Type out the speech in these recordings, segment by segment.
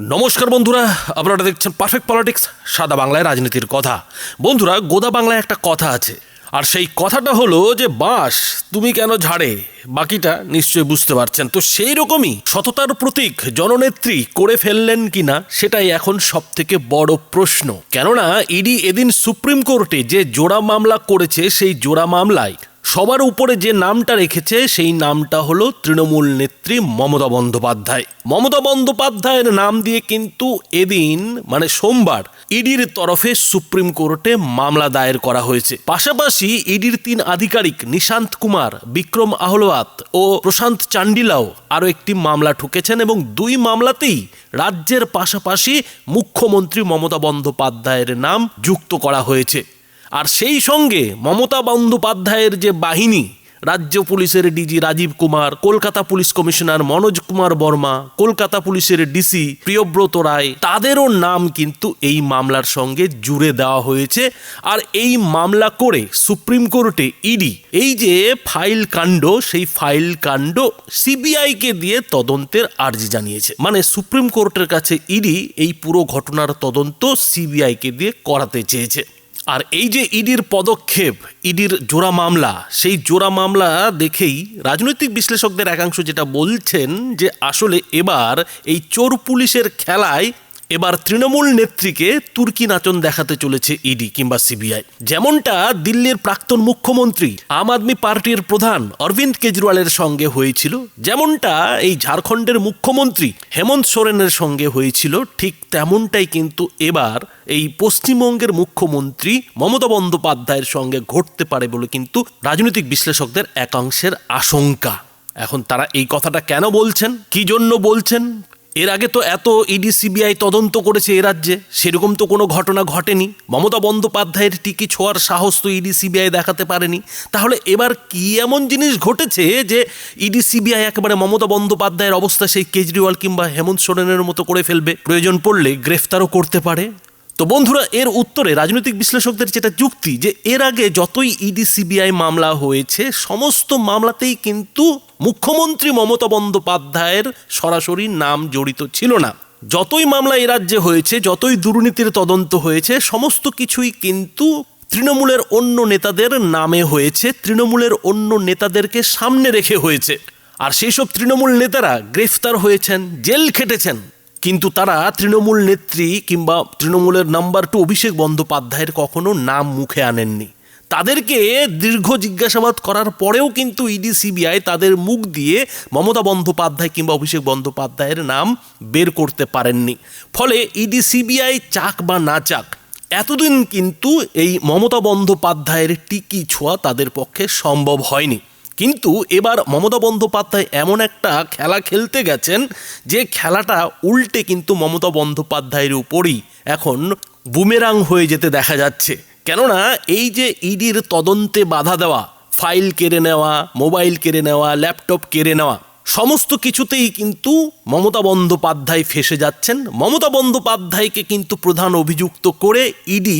নমস্কার বন্ধুরা, আপনারা দেখছেন পারফেক্ট পলিটিক্স সাদা বাংলায় রাজনীতির কথা। বন্ধুরা, গোদা বাংলায় একটা কথা আছে। আর সেই কথাটা হলো যে, বাঁশ তুমি কেন ঝাড়ে? বাকিটা নিশ্চয়ই বুঝতে পারছেন। তো সেই রকমই সততার প্রতীক জননেত্রী করে ফেললেন কিনা, সেটাই এখন সব থেকে বড় প্রশ্ন। কেননা, ইডি এদিন সুপ্রিম কোর্টে যে জোড়া মামলা করেছে, সেই জোড়া মামলায় সবার উপরে যে নামটা রেখেছে, সেই নামটা হলো তৃণমূল নেত্রী মমতা বন্দ্যোপাধ্যায়। মমতা বন্দ্যোপাধ্যায়ের নাম দিয়ে কিন্তু এদিন মানে সোমবার, ইডির তরফে সুপ্রিম কোর্টে মামলা দায়ের করা হয়েছে। পাশাপাশি ইডির তিন আধিকারিক নিশান্ত কুমার, বিক্রম আহলোয়াত ও প্রশান্ত চান্ডিলাও আরও একটি মামলা ঠুকেছেন এবং দুই মামলাতেই রাজ্যের পাশাপাশি মুখ্যমন্ত্রী মমতা বন্দ্যোপাধ্যায়ের নাম যুক্ত করা হয়েছে। আর সেই সঙ্গে মমতা বন্দ্যোপাধ্যায়ের যে বাহিনী, রাজ্য পুলিশের DG Rajeev Kumar, Kolkata police commissioner Manoj Kumar Verma, Kolkata পুলিশের ডিসি প্রিয়ব্রত রায়, তাদেরও নাম কিন্তু এই মামলার সঙ্গে জুড়ে দেওয়া হয়েছে। আর এই মামলা করে সুপ্রিম কোর্টে ইডি, এই যে ফাইল কাণ্ড, সেই ফাইল কাণ্ড সিবিআইকে দিয়ে তদন্তের আর্জি জানিয়েছে। মানে সুপ্রিম কোর্টের কাছে ইডি এই পুরো ঘটনার তদন্ত সিবিআইকে দিয়ে করাতে চেয়েছে। আর এই যে ইডির পদক্ষেপ, ইডির জোড়া মামলা, সেই জোড়া মামলা দেখেই রাজনৈতিক বিশ্লেষকদের একাংশ যেটা বলছেন যে আসলে এবার এই চোর পুলিশের খেলায় এবার তৃণমূল নেত্রীকে তুর্কি নাচন দেখাতে চলেছে ইডি কিংবা সিবিআই। যেমনটা দিল্লির প্রাক্তন মুখ্যমন্ত্রী, আম আদমি পার্টির প্রধান অরবিন্দ কেজরিওয়ালের সঙ্গে হয়েছিল। যেমনটা এই ঝাড়খণ্ডের মুখ্যমন্ত্রী হেমন্ত সোরেনের সঙ্গে হয়েছিল, ঠিক তেমনটাই কিন্তু এবার এই পশ্চিমবঙ্গের মুখ্যমন্ত্রী মমতা বন্দ্যোপাধ্যায়ের সঙ্গে ঘটতে পারে বলে কিন্তু রাজনৈতিক বিশ্লেষকদের একাংশের আশঙ্কা। এখন তারা এই কথাটা কেন বলছেন? কি জন্য বলছেন? এর আগে তো এত ইডি, সিবিআই তদন্ত করেছে এ রাজ্যে, সেরকম তো কোনো ঘটনা ঘটেনি। মমতা বন্দ্যোপাধ্যায়ের টিকি ছোঁয়ার সাহস তো ইডি, সিবিআই দেখাতে পারেনি। তাহলে এবার কি এমন জিনিস ঘটেছে যে ইডি, সিবিআই একেবারে মমতা বন্দ্যোপাধ্যায়ের অবস্থা সেই কেজরিওয়াল কিংবা হেমন্ত সোরেনের মতো করে ফেলবে? প্রয়োজন পড়লে গ্রেফতারও করতে পারে। তো বন্ধুরা, এর উত্তরে রাজনৈতিক বিশ্লেষকদের যেটা যুক্তি যে এর আগে যতই ইডি, সিবিআই মামলা হয়েছে, সমস্ত মামলাতেই কিন্তু মুখ্যমন্ত্রী মমতা বন্দ্যোপাধ্যায়ের সরাসরি নাম জড়িত ছিল না। যতই মামলা এ রাজ্যে হয়েছে, যতই দুর্নীতির তদন্ত হয়েছে, সমস্ত কিছুই কিন্তু তৃণমূলের অন্য নেতাদের নামে হয়েছে, তৃণমূলের অন্য নেতাদেরকে সামনে রেখে হয়েছে। আর সেই সব তৃণমূল নেতারা গ্রেফতার হয়েছেন, জেল খেটেছেন। কিন্তু তারা তৃণমূল নেত্রী কিংবা তৃণমূলের নাম্বার টু অভিষেক বন্দ্যোপাধ্যায়ের কখনো নাম মুখে আনেননি। তাদেরকে দীর্ঘ জিজ্ঞাসাবাদ করার পরেও কিন্তু ইডি, সিবিআই তাদের মুখ দিয়ে মমতা বন্দ্যোপাধ্যায় কিংবা অভিষেক বন্দ্যোপাধ্যায়ের নাম বের করতে পারেননি। ফলে ইডি, সিবিআই চাক বা না চাক, এতদিন কিন্তু এই মমতা বন্দ্যোপাধ্যায়ের টিকি ছোঁয়া তাদের পক্ষে সম্ভব হয়নি। কিন্তু এবার মমতা বন্দ্যোপাধ্যায় এমন একটা খেলা খেলতে গেছেন যে খেলাটা উল্টে কিন্তু মমতা বন্দ্যোপাধ্যায়ের উপরই এখন বুমেরাং হয়ে যেতে দেখা যাচ্ছে। কেননা এই যে ইডির তদন্তে বাধা দেওয়া, ফাইল কেড়ে নেওয়া, মোবাইল কেড়ে নেওয়া, ল্যাপটপ কেড়ে নেওয়া, সমস্ত কিছুতেই কিন্তু মমতা বন্দ্যোপাধ্যায় ফেসে যাচ্ছেন। মমতা বন্দ্যোপাধ্যায়কে কিন্তু প্রধান অভিযুক্ত করে ইডি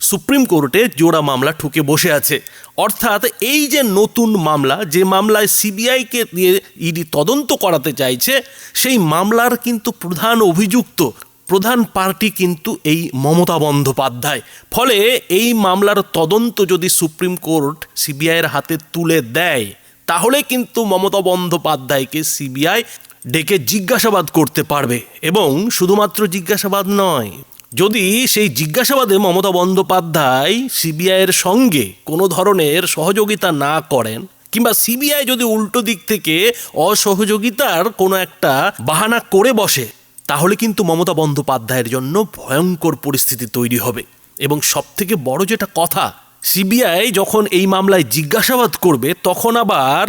সুপ্রিম কোর্টে জোড়া মামলা ঠুকে বসে আছে। অর্থাৎ এই যে নতুন মামলা, যে মামলায় সিবিআইকে দিয়ে ইডি তদন্ত করাতে চাইছে, সেই মামলার কিন্তু প্রধান অভিযুক্ত, প্রধান পার্টি কিন্তু এই মমতা বন্দ্যোপাধ্যায়। ফলে এই মামলার তদন্ত যদি সুপ্রিম কোর্ট সিবিআইয়ের হাতে তুলে দেয়, তাহলে কিন্তু মমতা বন্দ্যোপাধ্যায়কে সিবিআই ডেকে জিজ্ঞাসাবাদ করতে পারবে। এবং শুধুমাত্র জিজ্ঞাসাবাদ নয় যদি সেই জিজ্ঞাসাবাদে মমতা বন্দ্যোপাধ্যায় সিবিআইয়ের সঙ্গে কোনো ধরনের সহযোগিতা না করেন, কিংবা সিবিআই যদি উল্টো দিক থেকে অসহযোগিতার কোনো একটা বাহানা করে বসে, তাহলে কিন্তু মমতা বন্দ্যোপাধ্যায়ের জন্য ভয়ঙ্কর পরিস্থিতি তৈরি হবে। এবং সবথেকে বড় যেটা কথা, সিবিআই যখন এই মামলায় জিজ্ঞাসাবাদ করবে, তখন আবার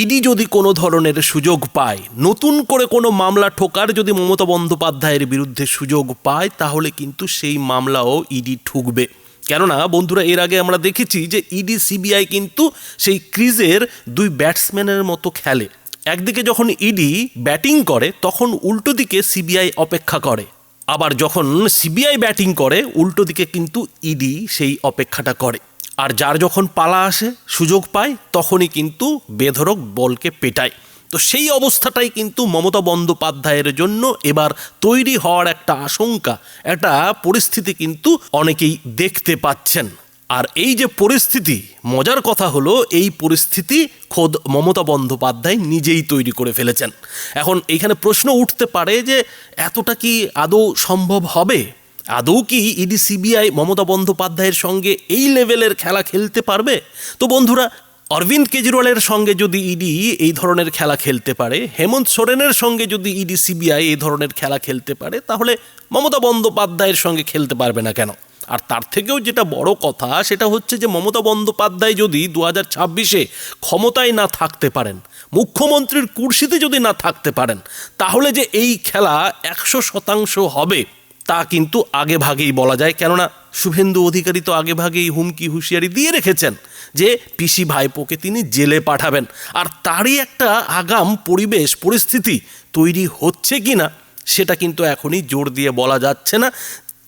ইডি যদি কোনো ধরনের সুযোগ পায়, নতুন করে কোনো মামলা ঠোকার যদি মমতা বন্দ্যোপাধ্যায়ের বিরুদ্ধে সুযোগ পায়, তাহলে কিন্তু সেই মামলাও ইডি ঠুকবে। কেননা বন্ধুরা, এর আগে আমরা দেখেছি যে ইডি সিবিআই কিন্তু সেই ক্রিজের দুই ব্যাটসম্যানের মতো খেলে। একদিকে যখন ইডি ব্যাটিং করে, তখন উল্টো দিকে সিবিআই অপেক্ষা করে। আবার যখন সিবিআই ব্যাটিং করে, উল্টো দিকে কিন্তু ইডি সেই অপেক্ষাটা করে। আর যার যখন পালা আসে, সুযোগ পায়, তখনই কিন্তু বেধরক বলকে পেটায়। তো সেই অবস্থাটাই কিন্তু মমতা বন্দ্যোপাধ্যায়ের জন্য এবার তৈরি হওয়ার একটা আশঙ্কা, একটা পরিস্থিতি কিন্তু অনেকেই দেখতে পাচ্ছেন। আর এই যে পরিস্থিতি, মজার কথা হলো এই পরিস্থিতি খোদ মমতা বন্দ্যোপাধ্যায় নিজেই তৈরি করে ফেলেছেন। এখন এইখানে প্রশ্ন উঠতে পারে যে, এতটা কি আদৌ সম্ভব হবে? আদৌ কি ইডি সিবিআই মমতা বন্দ্যোপাধ্যায়ের সঙ্গে এই লেভেলের খেলা খেলতে পারবে? তো বন্ধুরা, অরবিন্দ কেজরিওয়ালের সঙ্গে যদি ইডি এই ধরনের খেলা খেলতে পারে, হেমন্ত সোরেনের সঙ্গে যদি ইডি সিবিআই এই ধরনের খেলা খেলতে পারে, তাহলে মমতা বন্দ্যোপাধ্যায়ের সঙ্গে খেলতে পারবে না কেন? আর তার থেকেও যেটা বড় কথা, সেটা হচ্ছে যে মমতা বন্দ্যোপাধ্যায় যদি দু হাজার ছাব্বিশে ক্ষমতায় না থাকতে পারেন, মুখ্যমন্ত্রীর কুর্সিতে যদি না থাকতে পারেন, তাহলে যে এই খেলা একশো শতাংশ হবে। তা কিন্তু আগে ভাগেই বলা যায়। কেননা শুভেন্দু অধিকারী তো আগে ভাগেই হুমকি, হুঁশিয়ারি দিয়ে রেখেছেন যে পিসি ভাইপোকে তিনি জেলে পাঠাবেন। আর তারই একটা আগাম পরিবেশ, পরিস্থিতি তৈরি হচ্ছে কি না, সেটা কিন্তু এখনই জোর দিয়ে বলা যাচ্ছে না।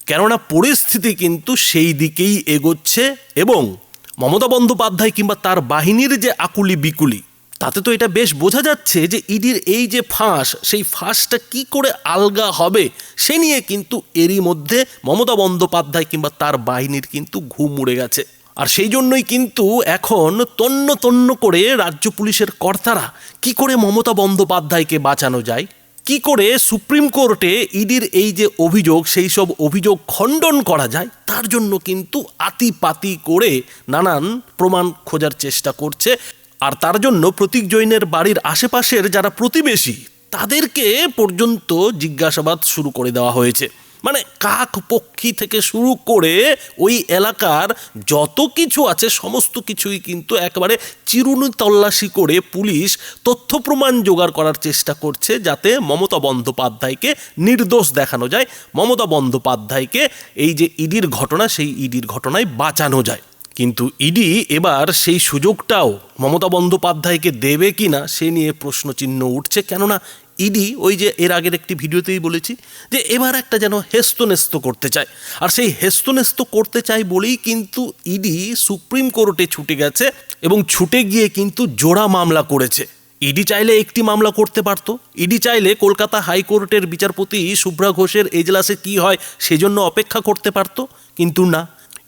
কেননা পরিস্থিতি কিন্তু সেই দিকেই এগোচ্ছে এবং মমতা বন্দ্যোপাধ্যায় কিংবা তার বাহিনীর যে আকুলি বিকুলি তাতে তো এটা বেশ বোঝা যাচ্ছে যে ইডির এই যে ফাঁস, সেই ফাঁসটা কি করে আলগা হবে, সে নিয়ে কিন্তু এরই মধ্যে মমতা বন্দ্যোপাধ্যায় কিংবা তার বাহিনীর কিন্তু ঘুম উড়ে গেছে। আর সেই জন্যই কিন্তু এখন তন্ন তন্ন করে রাজ্য পুলিশের কর্তারা কি করে মমতা বন্দ্যোপাধ্যায়কে বাঁচানো যায়, কি করে সুপ্রিম কোর্টে ইডির এই যে অভিযোগ, সেই সব অভিযোগ খণ্ডন করা যায়, তার জন্য কিন্তু আতিপাতি করে নানান প্রমাণ খোঁজার চেষ্টা করছে। আর তার জন্য প্রতীক জৈনের বাড়ির আশেপাশের যারা প্রতিবেশী, তাদেরকে পর্যন্ত জিজ্ঞাসাবাদ শুরু করে দেওয়া হয়েছে। মানে কাক পক্ষী থেকে শুরু করে ওই এলাকার যত কিছু আছে, সমস্ত কিছুই কিন্তু একেবারে চিরুনি তল্লাশি করে পুলিশ তথ্য প্রমাণ জোগাড় করার চেষ্টা করছে যাতে মমতা বন্দ্যোপাধ্যায়কে নির্দোষ দেখানো যায়। মমতা বন্দ্যোপাধ্যায়কে এই যে ইডির ঘটনা, সেই ইডির ঘটনায় বাঁচানো যায়। কিন্তু ইডি এবার সেই সুযোগটাও মমতা বন্দ্যোপাধ্যায়কে দেবে কি না, সে নিয়ে প্রশ্নচিহ্ন উঠছে। কেননা ইডি ওই যে এর আগের একটি ভিডিওতেই বলেছি যে এবার একটা যেন হেস্তনেস্ত করতে চায়। আর সেই হেস্তনেস্ত করতে চায় বলেই কিন্তু ইডি সুপ্রিম কোর্টে ছুটে গেছে এবং ছুটে গিয়ে কিন্তু জোড়া মামলা করেছে। ইডি চাইলে একটি মামলা করতে পারতো। ইডি চাইলে কলকাতা হাইকোর্টের বিচারপতি শুভ্রা ঘোষের এজলাসে কি হয় সেজন্য অপেক্ষা করতে পারতো। কিন্তু না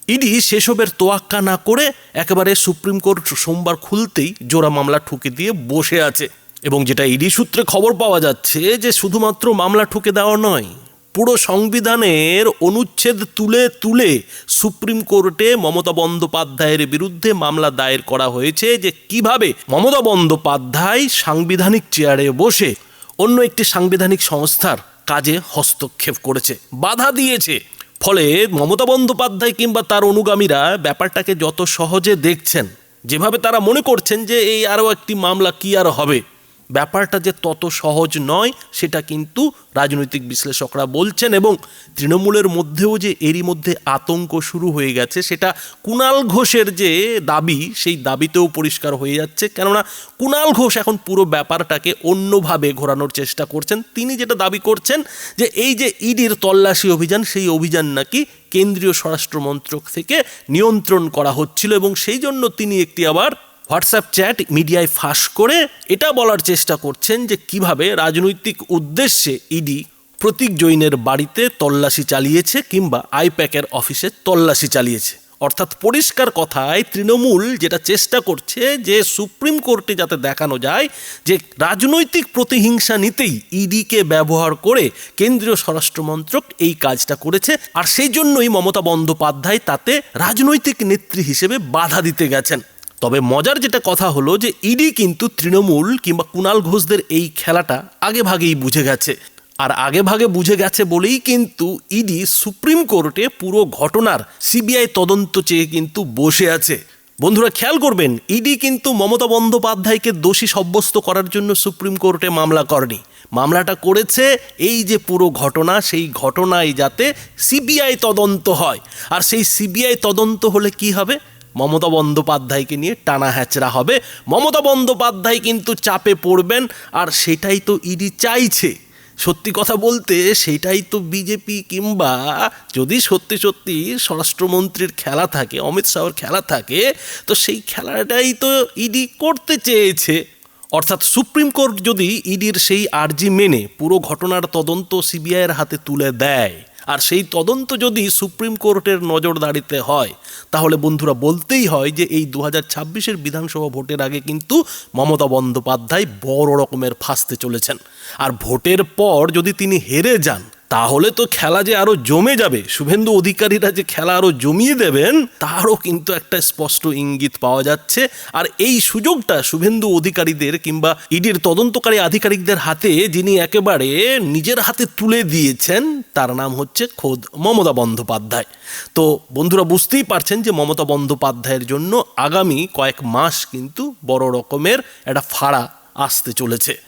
ইডি সেসবের তোয়াক্কা না করে একেবারে সুপ্রিম কোর্ট সোমবার খুলতেই জোড়া মামলা ঠুকে দিয়ে বসে আছে। এবং যেটা ইডি সূত্রে খবর পাওয়া যাচ্ছে যে শুধুমাত্র মামলা ঠুকে দেওয়া নয়, পুরো সংবিধানের অনুচ্ছেদ তুলে তুলে সুপ্রিম কোর্টে মমতা বন্দ্যোপাধ্যায়ের বিরুদ্ধে মামলা দায়ের করা হয়েছে যে কীভাবে মমতা বন্দ্যোপাধ্যায় সাংবিধানিক চেয়ারে বসে অন্য একটি সাংবিধানিক সংস্থার কাজে হস্তক্ষেপ করেছে। বাধা দিয়েছে। ফলে মমতা বন্দ্যোপাধ্যায় কিংবা তার অনুগামীরা ব্যাপারটাকে যত সহজে দেখছেন, যেভাবে তারা মনে করছেন যে এই আরও একটি মামলা কি আর হবে ব্যাপারটা যে তত সহজ নয়, সেটা কিন্তু রাজনৈতিক বিশ্লেষকরা বলছেন এবং তৃণমূলের মধ্যেও যে এরই মধ্যে আতঙ্ক শুরু হয়ে গেছে, সেটা কুণাল ঘোষের যে দাবি, সেই দাবিতেও পরিষ্কার হয়ে যাচ্ছে। কেননা কুণাল ঘোষ এখন পুরো ব্যাপারটাকে অন্যভাবে ঘোরানোর চেষ্টা করছেন। তিনি যেটা দাবি করছেন যে এই যে ইডির তল্লাশি অভিযান, সেই অভিযান নাকি কেন্দ্রীয় স্বরাষ্ট্র মন্ত্রক থেকে নিয়ন্ত্রণ করা হচ্ছিল এবং সেই জন্য তিনি একটি আবার হোয়াটসঅ্যাপ চ্যাট মিডিয়ায় ফাঁস করে এটা বলার চেষ্টা করছেন যে কীভাবে রাজনৈতিক উদ্দেশ্যে ইডি প্রতীক জৈনের বাড়িতে তল্লাশি চালিয়েছে কিংবা আইপ্যাকের অফিসে তল্লাশি চালিয়েছে। অর্থাৎ পরিষ্কার কথায় তৃণমূল যেটা চেষ্টা করছে যে সুপ্রিম কোর্টে যাতে দেখানো যায় যে রাজনৈতিক প্রতিহিংসা নিতেই ইডিকে ব্যবহার করে কেন্দ্রীয় স্বরাষ্ট্রমন্ত্রক এই কাজটা করেছে আর সেই জন্যই মমতা বন্দ্যোপাধ্যায় তাতে রাজনৈতিক নেত্রী হিসেবে বাধা দিতে গেছেন। তবে মজার যেটা কথা হলো যে ইডি কিন্তু তৃণমূল কিংবা কুণাল ঘোষদের এই খেলাটা আগে ভাগেই বুঝে গেছে। আর আগে ভাগে বুঝে গেছে বলেই কিন্তু ইডি সুপ্রিম কোর্টে পুরো ঘটনার সিবিআই তদন্ত চেয়ে কিন্তু বসে আছে। বন্ধুরা, খেয়াল করবেন, ইডি কিন্তু মমতা বন্দ্যোপাধ্যায়কে দোষী সাব্যস্ত করার জন্য সুপ্রিম কোর্টে মামলা করেনি। মামলাটা করেছে এই যে পুরো ঘটনা, সেই ঘটনায় যাতে সিবিআই তদন্ত হয়। আর সেই সিবিআই তদন্ত হলে কি হবে? মমতা বন্দ্যোপাধ্যায়কে নিয়ে টানা হ্যাচড়া হবে। মমতা বন্দ্যোপাধ্যায় কিন্তু চাপে পড়বেন আর সেটাই তো ইডি চাইছে। সত্যি কথা বলতে সেটাই তো বিজেপি কিংবা যদি সত্যি সত্যি স্বরাষ্ট্রমন্ত্রীর খেলা থাকে, অমিত শাহর খেলা থাকে, তো সেই খেলাটাই তো ইডি করতে চেয়েছে। অর্থাৎ সুপ্রিম কোর্ট যদি ইডির সেই আর্জি মেনে পুরো ঘটনার তদন্ত সিবিআইয়ের হাতে তুলে দেয় আর সেই তদন্ত যদি সুপ্রিম কোর্টের নজরদারিতে হয়, তাহলে বন্ধুরা বলতেই হয় যে এই দু হাজার ছাব্বিশের বিধানসভা ভোটের আগে কিন্তু মমতা বন্দ্যোপাধ্যায় বড় রকমের ফাঁসতে চলেছেন। আর ভোটের পর যদি তিনি হেরে যান তাহলে তো খেলা যে আরও জমে যাবে। শুভেন্দু অধিকারীরা যে খেলা আরও জমিয়ে দেবেন, তারও কিন্তু একটা স্পষ্ট ইঙ্গিত পাওয়া যাচ্ছে। আর এই সুযোগটা শুভেন্দু অধিকারীদের কিংবা ইডির তদন্তকারী আধিকারিকদের হাতে, যিনি একেবারে নিজের হাতে তুলে দিয়েছেন, তার নাম হচ্ছে খোদ মমতা বন্দ্যোপাধ্যায়। তো বন্ধুরা, বুঝতেই পারছেন যে মমতা বন্দ্যোপাধ্যায়ের জন্য আগামী কয়েক মাস কিন্তু বড় রকমের একটা ফাড়া আসতে চলেছে।